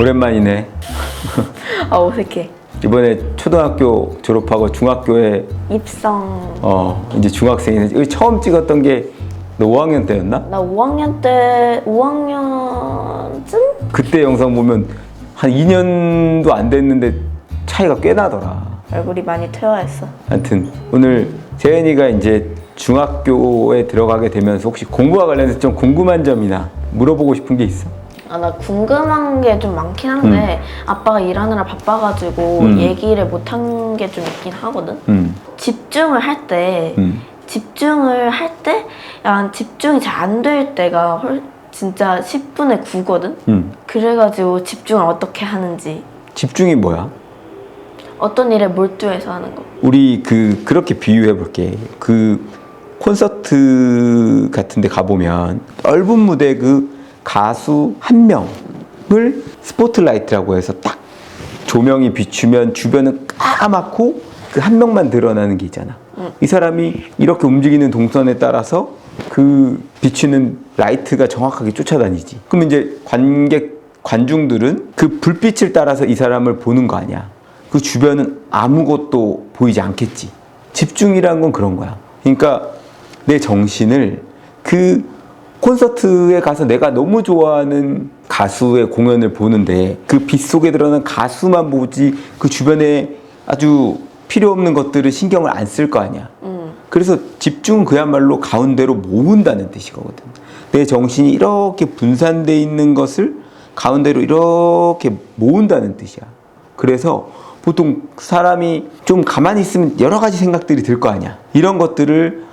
오랜만이네. 아 어색해. 이번에 초등학교 졸업하고 중학교에 입성. 어 이제 중학생이 이거 처음 찍었던 게 너 5학년 때였나? 나 5학년 때 5학년쯤? 그때 영상 보면 한 2년도 안 됐는데 차이가 꽤 나더라. 얼굴이 많이 퇴화했어. 하여튼 오늘 재현이가 이제 중학교에 들어가게 되면서 혹시 공부와 관련해서 좀 궁금한 점이나 물어보고 싶은 게 있어? 아 나 궁금한 게 좀 많긴 한데 아빠가 일하느라 바빠가지고 음. 얘기를 못한 게 좀 있긴 하거든. 음, 집중을 할 때 음. 집중을 할 때 약간 집중이 잘 안 될 때가 헐, 진짜 10분의 9거든. 음. 그래가지고 집중을 어떻게 하는지 집중이 뭐야? 어떤 일에 몰두해서 하는 거. 우리 그 그렇게 비유해 볼게. 그 콘서트 같은 데 가 보면 넓은 무대 그 가수 한 명을 스포트라이트라고 해서 딱 조명이 비추면 주변은 까맣고 그 한 명만 드러나는 게 있잖아. 이 사람이 이렇게 움직이는 동선에 따라서 그 비추는 라이트가 정확하게 쫓아다니지. 그럼 이제 관객 관중들은 그 불빛을 따라서 이 사람을 보는 거 아니야. 그 주변은 아무것도 보이지 않겠지. 집중이란 건 그런 거야. 그러니까 내 정신을 그 콘서트에 가서 내가 너무 좋아하는 가수의 공연을 보는데 그빛 속에 드러난 가수만 보지 그 주변에 아주 필요 없는 것들을 신경을 안 쓸 거 아니야. 음. 그래서 집중은 그야말로 가운데로 모은다는 뜻이거든. 내 정신이 이렇게 분산돼 있는 것을 가운데로 이렇게 모은다는 뜻이야. 그래서 보통 사람이 좀 가만히 있으면 여러 가지 생각들이 들 거 아니야. 이런 것들을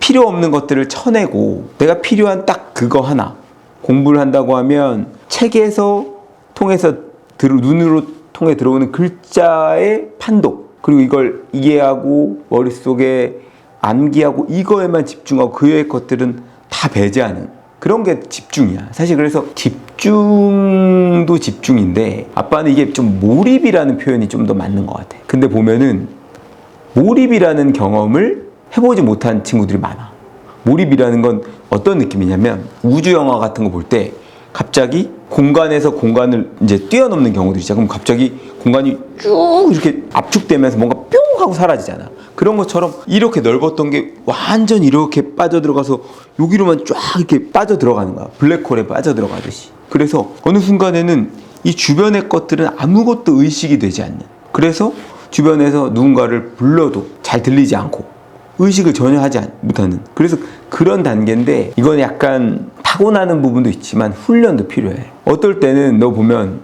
필요 없는 것들을 쳐내고 내가 필요한 딱 그거 하나 공부를 한다고 하면 책에서 통해서 들, 눈으로 통해 들어오는 글자의 판독 그리고 이걸 이해하고 머릿속에 암기하고 이거에만 집중하고 그 외의 것들은 다 배제하는 그런 게 집중이야. 사실 그래서 집중도 집중인데 아빠는 이게 좀 몰입이라는 표현이 좀 더 맞는 것 같아. 근데 보면은 몰입이라는 경험을 해보지 못한 친구들이 많아. 몰입이라는 건 어떤 느낌이냐면 우주 영화 같은 거 볼 때 갑자기 공간에서 공간을 이제 뛰어넘는 경우도 있잖아. 그럼 갑자기 공간이 쭉 이렇게 압축되면서 뭔가 뿅 하고 사라지잖아. 그런 것처럼 이렇게 넓었던 게 완전 이렇게 빠져 들어가서 여기로만 쫙 이렇게 빠져 들어가는 거야. 블랙홀에 빠져 들어가듯이. 그래서 어느 순간에는 이 주변의 것들은 아무것도 의식이 되지 않는. 그래서 주변에서 누군가를 불러도 잘 들리지 않고 의식을 전혀 하지 않- 못하는. 그래서 그런 단계인데 이건 약간 타고나는 부분도 있지만 훈련도 필요해. 어떨 때는 너 보면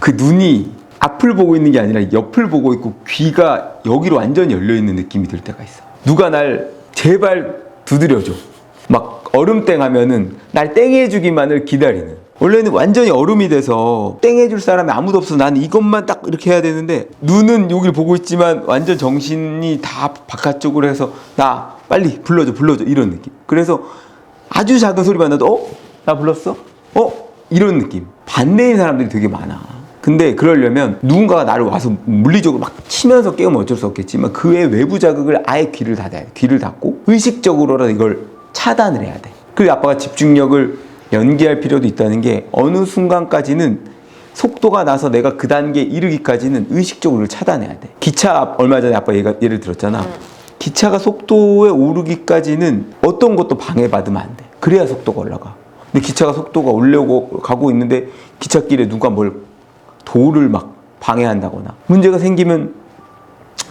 그 눈이 앞을 보고 있는 게 아니라 옆을 보고 있고 귀가 여기로 완전히 열려 있는 느낌이 들 때가 있어. 누가 날 제발 두드려줘. 막 얼음땡 하면은 날 땡해주기만을 기다리는 원래는 완전히 얼음이 돼서 땡 해줄 사람이 아무도 없어 난 이것만 딱 이렇게 해야 되는데 눈은 여기를 보고 있지만 완전 정신이 다 바깥쪽으로 해서 나 빨리 불러줘 불러줘 이런 느낌 그래서 아주 작은 소리만 나도 어? 나 불렀어? 어? 이런 느낌 반대인 사람들이 되게 많아 근데 그러려면 누군가가 나를 와서 물리적으로 막 치면서 깨우면 어쩔 수 없겠지만 그의 외부 자극을 아예 귀를 닫아야 돼 귀를 닫고 의식적으로라도 이걸 차단을 해야 돼 그리고 아빠가 집중력을 연기할 필요도 있다는 게 어느 순간까지는 속도가 나서 내가 그 단계에 이르기까지는 의식적으로 차단해야 돼. 기차 앞- 얼마 전에 아빠 얘가, 예를 들었잖아. 기차가 속도에 오르기까지는 어떤 것도 방해받으면 안 돼. 그래야 속도가 올라가. 근데 기차가 속도가 올려고 가고 있는데 기찻길에 누가 뭘 도를 막 방해한다거나 문제가 생기면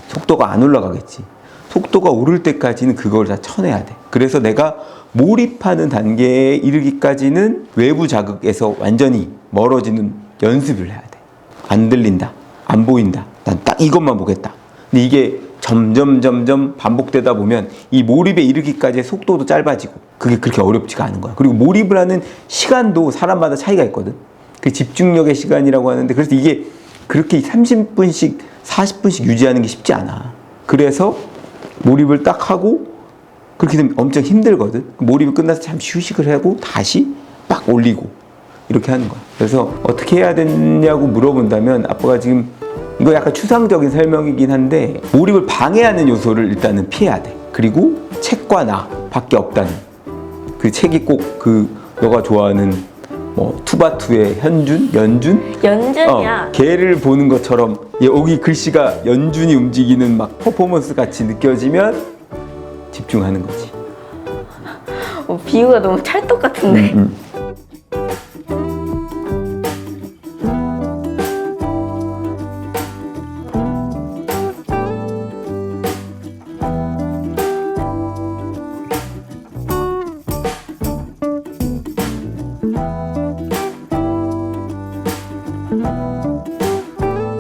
속도가 안 올라가겠지. 속도가 오를 때까지는 그걸 다 쳐내야 돼. 그래서 내가 몰입하는 단계에 이르기까지는 외부 자극에서 완전히 멀어지는 연습을 해야 돼. 안 들린다. 안 보인다. 난 딱 이것만 보겠다. 근데 이게 점점 점점 반복되다 보면 이 몰입에 이르기까지의 속도도 짧아지고 그게 그렇게 어렵지가 않은 거야. 그리고 몰입을 하는 시간도 사람마다 차이가 있거든. 그 집중력의 시간이라고 하는데 그래서 이게 그렇게 30분씩 40분씩 유지하는 게 쉽지 않아. 그래서 몰입을 딱 하고 그렇게 되면 엄청 힘들거든. 몰입이 끝나서 잠시 휴식을 하고 다시 빡 올리고 이렇게 하는 거야. 그래서 어떻게 해야 되냐고 물어본다면 아빠가 지금 이거 약간 추상적인 설명이긴 한데 몰입을 방해하는 요소를 일단은 피해야 돼. 그리고 책과 나 밖에 없다는 그 책이 꼭 그 너가 좋아하는 뭐 투바투의 현준, 연준, 연준이야. 어, 걔를 보는 것처럼 여기 글씨가 연준이 움직이는 막 퍼포먼스 같이 느껴지면 집중하는 거지. 어, 비유가 너무 찰떡 같은데. 음.